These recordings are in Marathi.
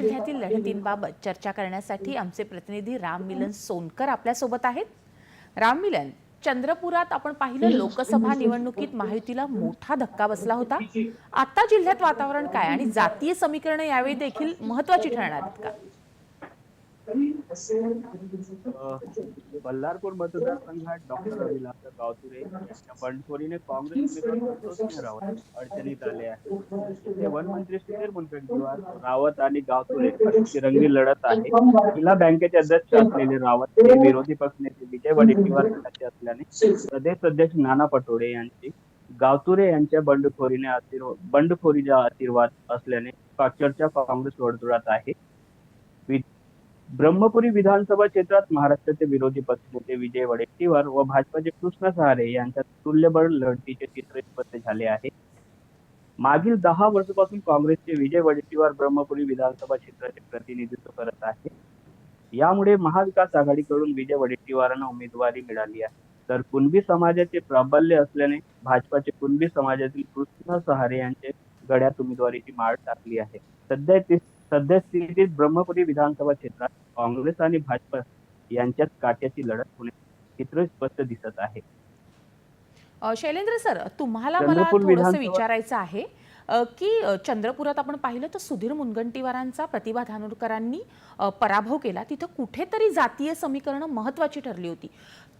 जिल्ह्यातील लढतींबाबत चर्चा करण्यासाठी आमचे प्रतिनिधी राम मिलन सोनकर आपल्यासोबत आहेत. राम मिलन चंद्रपुरात आपण पाहिलं लोकसभा निवडणुकीत महायुतीला मोठा धक्का बसला होता. आता जिल्ह्यात वातावरण काय आणि जातीय समीकरण यावेळी देखील महत्वाची ठरणार आहेत का? बल्लारपूर मतदारसंघात डॉक्टर अभिलाष गावतुरे यांच्या बंडखोरीने काँग्रेस उमेदवार रावत अडचणीत आले आहे ते वनमंत्री सुधीर मुनगंटीवार रावत आणि गावतुरे अशी तिरंगी लढत आहे. जिल्हा बँकेचे अध्यक्ष असलेले रावत हे विरोधी पक्षनेते विजय वडेट्टीवार गटाचे असल्याने प्रदेश अध्यक्ष नाना पटोळे यांची गावतुरे यांच्या बंडखोरीने आशीर्वाद बंडखोरीचा आशीर्वाद असल्याने चर्चा काँग्रेस वर्तुळात आहे. ब्रह्मपुरी विधानसभा क्षेत्रात महाराष्ट्राचे विरोधी पक्षनेते विजय वडेट्टीवार व भाजपाचे कृष्ण सहारे यांच्यात तुल्यबळ लढतीचे चित्र स्पष्ट झाले आहे. मागील दहा वर्षापासून काँग्रेसचे विजय वडेट्टीवार ब्रह्मपुरी विधानसभा क्षेत्राचे प्रतिनिधित्व करत आहे यामुळे महाविकास आघाडीकडून विजय वडेट्टीवारांना उमेदवारी मिळाली आहे. तर कुणबी समाजाचे प्राबल्य असल्याने भाजपाचे कुणबी समाजातील कृष्ण सहारे यांचे गड्यात उमेदवारीची माळ टाकली आहे. सध्या ते सद्यस्थितीत ब्रह्मपुरी विधानसभा क्षेत्रात काँग्रेस आणि भाजप यांच्यात काट्याची लढत होणे चित्र स्पष्ट दिसत आहे. शैलेंद्र सर तुम्हाला मला थोडंसं विचारायचं आहे की चंद्रपुरात आपण पाहिलं तर सुधीर मुनगंटीवारांचा प्रतिभा धानोरकरांनी पराभव केला. तिथं कुठेतरी जातीय समीकरणं महत्वाची ठरली होती.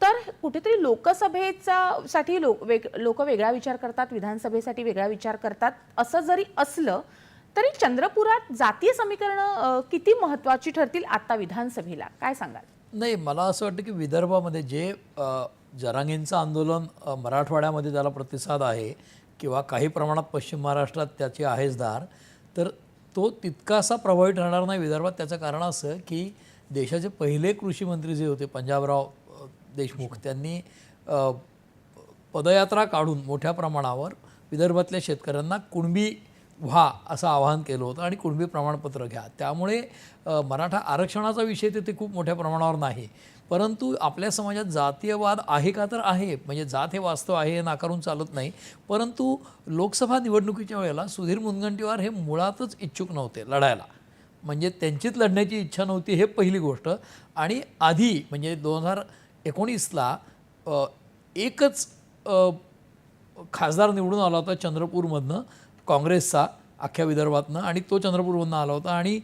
तर कुठेतरी लोकसभेचा साठी लोक वेग लोक वेगळा विचार करतात विधानसभेसाठी वेगळा विचार करतात असं जरी असलं तरी चंद्रपुरात जातीय समीकरणं किती महत्वाची ठरतील आता विधानसभेला? काय सांगाल? नाही मला असं वाटतं की विदर्भामध्ये जे जरांगींचं आंदोलन मराठवाड्यामध्ये त्याला प्रतिसाद आहे किंवा काही प्रमाणात पश्चिम महाराष्ट्रात त्याची आहेच धार तर तो तितकासा प्रभावी ठरणार नाही विदर्भात. त्याचं कारण असं की देशाचे पहिले कृषी मंत्री जे होते पंजाबराव देशमुख त्यांनी पदयात्रा काढून मोठ्या प्रमाणावर विदर्भातल्या शेतकऱ्यांना कुणबी व्हा असं आवाहन केलं होतं आणि कुणबी प्रमाणपत्र घ्या. त्यामुळे मराठा आरक्षणाचा विषय तिथे खूप मोठ्या प्रमाणावर नाही. परंतु आपल्या समाजात जातीयवाद आहे का तर आहे. म्हणजे जात हे वास्तव आहे हे नाकारून चालत नाही. परंतु लोकसभा निवडणुकीच्या वेळेला सुधीर मुनगंटीवार हे मुळातच इच्छुक नव्हते लढायला. म्हणजे त्यांचीच लढण्याची इच्छा नव्हती हे पहिली गोष्ट. आणि आधी म्हणजे दोन हजार एकोणीसला एकच खासदार निवडून आला होता चंद्रपूरमधनं. काँग्रेसचा अख्ख्या विदर्भातनं आणि तो चंद्रपूरमधनं आला होता. आणि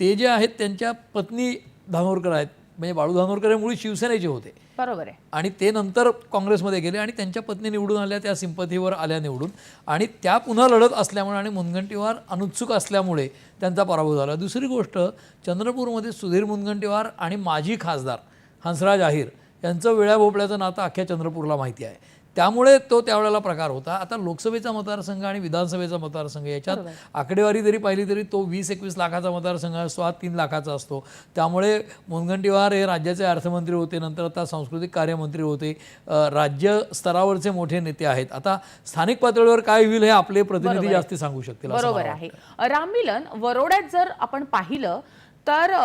ते जे आहेत त्यांच्या पत्नी धानोरकर आहेत. म्हणजे बाळू धानोरकर हे मुळी शिवसेनेचे होते. बरोबर आहे. आणि ते नंतर काँग्रेसमध्ये गेले आणि त्यांच्या पत्नी निवडून आल्या त्या सिंपथीवर आल्या निवडून. आणि त्या पुन्हा लढत असल्यामुळे आणि मुनगंटीवार अनुत्सुक असल्यामुळे त्यांचा पराभव झाला. दुसरी गोष्ट चंद्रपूरमध्ये सुधीर मुनगंटीवार आणि माजी खासदार हंसराज आहिर यांचं वेळ्या भोपळ्याचं नातं अख्ख्या चंद्रपूरला माहिती आहे. त्यामुळे तो त्यावेळेला प्रकार होता. आता लोकसभेचा मतदारसंघ आणि विधानसभेचा मतदारसंघ याच्यात आकडेवारी जरी पाहिली तरी तो वीस एकवीस लाखाचा मतदारसंघ असतो हा तीन लाखाचा असतो. त्यामुळे मुनगंटीवार हे राज्याचे अर्थमंत्री होते नंतर आता सांस्कृतिक कार्यमंत्री होते. राज्य स्तरावरचे मोठे नेते आहेत. आता स्थानिक पातळीवर काय होईल हे आपले प्रतिनिधी जास्ती सांगू शकतील बरोबर आहे. राम मिलन वरोड्यात जर आपण पाहिलं तर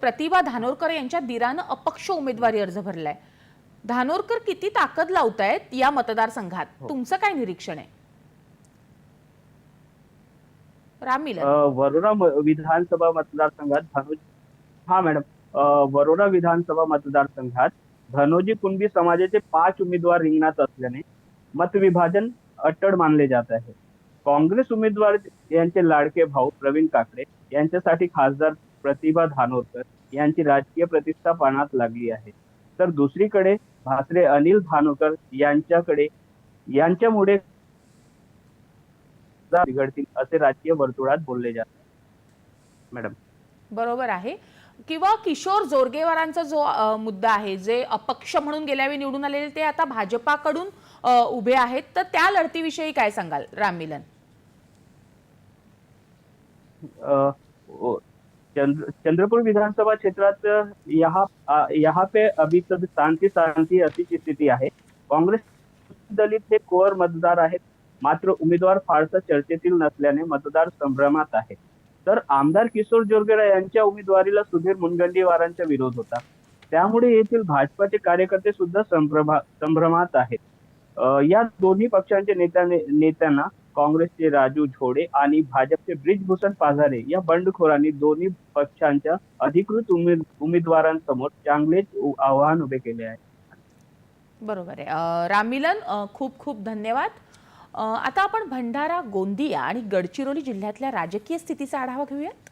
प्रतिभा धानोरकर यांच्या दिरानं अपक्ष उमेदवारी अर्ज भरलाय. धानोरकर किती ताकद लावतायत या मतदारसंघात? तुमचं काय निरीक्षण आहे? वरोरा विधानसभा मतदारसंघात धनुज हा मॅडम वरोरा विधानसभा मतदारसंघात धनोजी कुणबी समाजाचे पाच उमेदवार रिंगणात असल्याने मतविभाजन अट्टड मानले जात आहे. काँग्रेस उमेदवार यांचे लाडके भाऊ प्रवीण काकडे यांच्यासाठी खासदार प्रतिभा धानोरकर यांची राजकीय प्रतिष्ठा पाण्यात लागली आहे. तर दुसरीकडे भासरे अनिल धानोरकर यांच्याकडे यांच्यामुळे बिघडतील असे राजकीय वर्तुळात बोलले जाते. मॅडम. बरोबर आहे. किंवा किशोर जोरगेवारांचा जो मुद्दा आहे जे अपक्ष म्हणून गेल्या वेळी निवडून आलेले ते आता भाजपाकडून उभे आहेत. तर त्या लढतीविषयी काय सांगाल राम मिलन? चंद्र चंद्रपुर विधानसभा क्षेत्रात अ, यहाँ यहाँ पे अभी तक शांती शांति अशीची स्थिती आहे. काँग्रेस दलित हे कोर मतदार आहेत. मात्र उमेदवार फारसा चर्चेतील नसल्याने मतदार संभ्रमात आहे तर आमदार किशोर जोरगेरा यांच्या उमेदवारीला सुधीर मुनगंटीवारांचा विरोध होता. त्यामुळे येथील भाजपाचे कार्यकर्ते सुद्धा संभ्रमा संभ्रमात आहेत. या दोन्ही पक्षांच्या नेत्याने नेत्यांना काँग्रेसचे राजू झोडे आणि भाजपचे ब्रिजभूषण पाझारे या बंडखोरांनी दोन्ही पक्षांच्या अधिकृत उमेद उमेदवारांसमोर चांगलेच आव्हान उभे केले आहे. बरोबर आहे. अ, राममिलन खूप खूप धन्यवाद. आता आपण भंडारा गोंदिया आणि गडचिरोली जिल्ह्यातल्या राजकीय स्थितीचा आढावा घेऊयात.